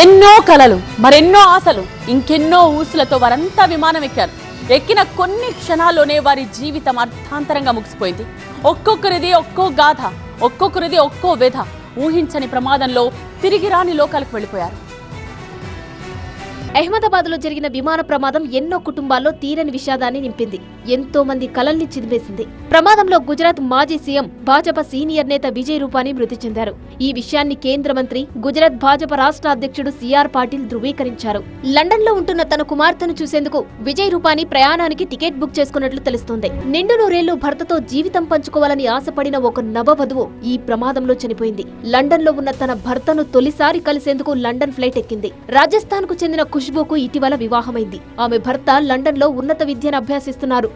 ఎన్నో కలలు మరెన్నో ఆశలు ఇంకెన్నో ఊసులతో వారంతా విమానం ఎక్కారు. ఎక్కిన కొన్ని క్షణాల్లోనే వారి జీవితం అర్థాంతరంగా ముగిసిపోయింది. ఒక్కొక్కరిది ఒక్కో గాథ ఒక్కొక్కరిది ఒక్కో వ్యధ ఊహించని ప్రమాదంలో తిరిగి రాని లోకాలకు వెళ్ళిపోయారు. అహ్మదాబాద్లో జరిగిన విమాన ప్రమాదం ఎన్నో కుటుంబాల్లో తీరని విషాదాన్ని నింపింది. ఎంతో మంది కలల్ని చిదిమేసింది. ప్రమాదంలో గుజరాత్ మాజీ సీఎం భాజపా సీనియర్ నేత విజయ్ రూపానీ మృతి చెందారు. ఈ విషయాన్ని కేంద్ర మంత్రి గుజరాత్ భాజపా రాష్ట్ర అధ్యక్షుడు సిఆర్ పాటిల్ ధృవీకరించారు. లండన్లో ఉంటున్న తన కుమార్తెను చూసేందుకు విజయ్ రూపానీ ప్రయాణానికి టికెట్ బుక్ చేసుకున్నట్లు తెలుస్తోంది. నిండు నూరేళ్ళు భర్తతో జీవితం పంచుకోవాలని ఆశపడిన ఒక నవవధువు ఈ ప్రమాదంలో చనిపోయింది. లండన్లో ఉన్న తన భర్తను తొలిసారి కలిసేందుకు లండన్ ఫ్లైట్ ఎక్కింది. రాజస్థాన్కు చెందిన ఖుష్బుకు ఇటీవల వివాహమైంది. ఆమె భర్త లండన్లో ఉన్నత విద్యను అభ్యసిస్తున్నారు.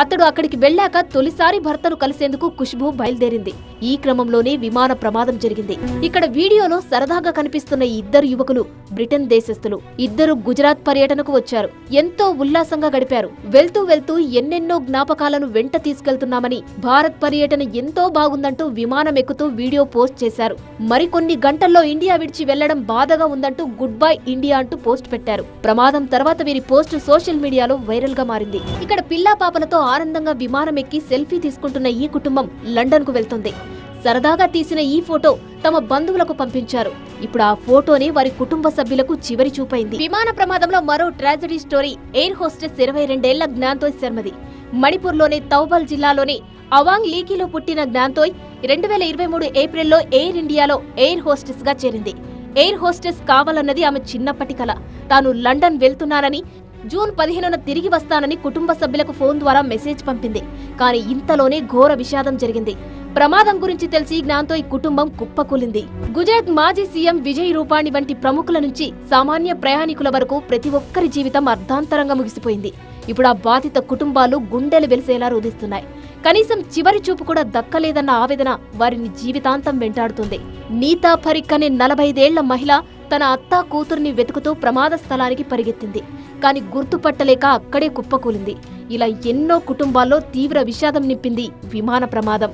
అతడు అక్కడికి వెళ్ళాక తొలిసారి భర్తను కలిసేందుకు ఖుష్బూ బయలుదేరింది. ఈ క్రమంలోనే విమాన ప్రమాదం జరిగింది. ఇక్కడ వీడియోలో సరదాగా కనిపిస్తున్న ఇద్దరు యువకులు బ్రిటన్ దేశస్థులు. ఇద్దరు గుజరాత్ పర్యటనకు వచ్చారు. ఎంతో ఉల్లాసంగా గడిపారు. వెళ్తూ వెళ్తూ ఎన్నెన్నో జ్ఞాపకాలను వెంట తీసుకెళ్తున్నామని భారత్ పర్యటన ఎంతో బాగుందంటూ విమానం ఎక్కుతూ వీడియో పోస్ట్ చేశారు. మరికొన్ని గంటల్లో ఇండియా విడిచి వెళ్ళడం బాధగా ఉందంటూ గుడ్ బై ఇండియా అంటూ పోస్ట్ పెట్టారు. ప్రమాదం తర్వాత వీరి పోస్ట్ సోషల్ మీడియాలో వైరల్గా మారింది. ఇక్కడ పిల్లా పాపలతో ఆనందంగా విమానం ఎక్కి సెల్ఫీ తీసుకుంటున్న ఈ కుటుంబం లండన్కు వెళ్తుంది. సరదాగా తీసిన ఈ ఫోటో తమ బంధువులకు పంపించారు. ఇప్పుడు ఆ ఫోటోనే వారి కుటుంబ సభ్యులకు చివరి చూపైంది. విమాన ప్రమాదంలో మరో ట్రాజడీ స్టోరీ ఎయిర్ హోస్టెస్ ఇరవై రెండేళ్ళ జ్ఞాన్తోయ్ శర్మది. మణిపూర్లోని తౌబల్ జిల్లాలోని అవాంగ్ లీకీలో పుట్టిన జ్ఞాన్తోయ్ రెండు వేల ఇరవై మూడు ఏప్రిల్లో ఎయిర్ ఇండియాలో ఎయిర్ హోస్టెస్గా చేరింది. ఎయిర్ హోస్టెస్ కావాలన్నది ఆమె చిన్నప్పటి కల. తాను లండన్ వెళ్తున్నానని జూన్ పదిహేనున తిరిగి వస్తానని కుటుంబ సభ్యులకు ఫోన్ ద్వారా మెసేజ్ పంపింది. కానీ ఇంతలోనే ఘోర విషాదం జరిగింది. ప్రమాదం గురించి తెలిసి జ్ఞాన్తో ఈ కుటుంబం కుప్పకూలింది. గుజరాత్ మాజీ సీఎం విజయ్ రూపాణి వంటి ప్రముఖుల నుంచి సామాన్య ప్రయాణికుల వరకు ప్రతి ఒక్కరి జీవితం అర్ధాంతరంగా ముగిసిపోయింది. ఇప్పుడు ఆ బాధిత కుటుంబాలు గుండెలు వెలిసేలా రోధిస్తున్నాయి. కనీసం చివరి చూపు కూడా దక్కలేదన్న ఆవేదన వారిని జీవితాంతం వెంటాడుతుంది. నీతా ఫరిక్ అనే నలభైదేళ్ళ మహిళ తన అత్త కూతుర్ని వెతుకుతూ ప్రమాద స్థలానికి పరిగెత్తింది. కాని గుర్తుపట్టలేక అక్కడే కుప్పకూలింది. ఇలా ఎన్నో కుటుంబాల్లో తీవ్ర విషాదం నింపింది విమాన ప్రమాదం.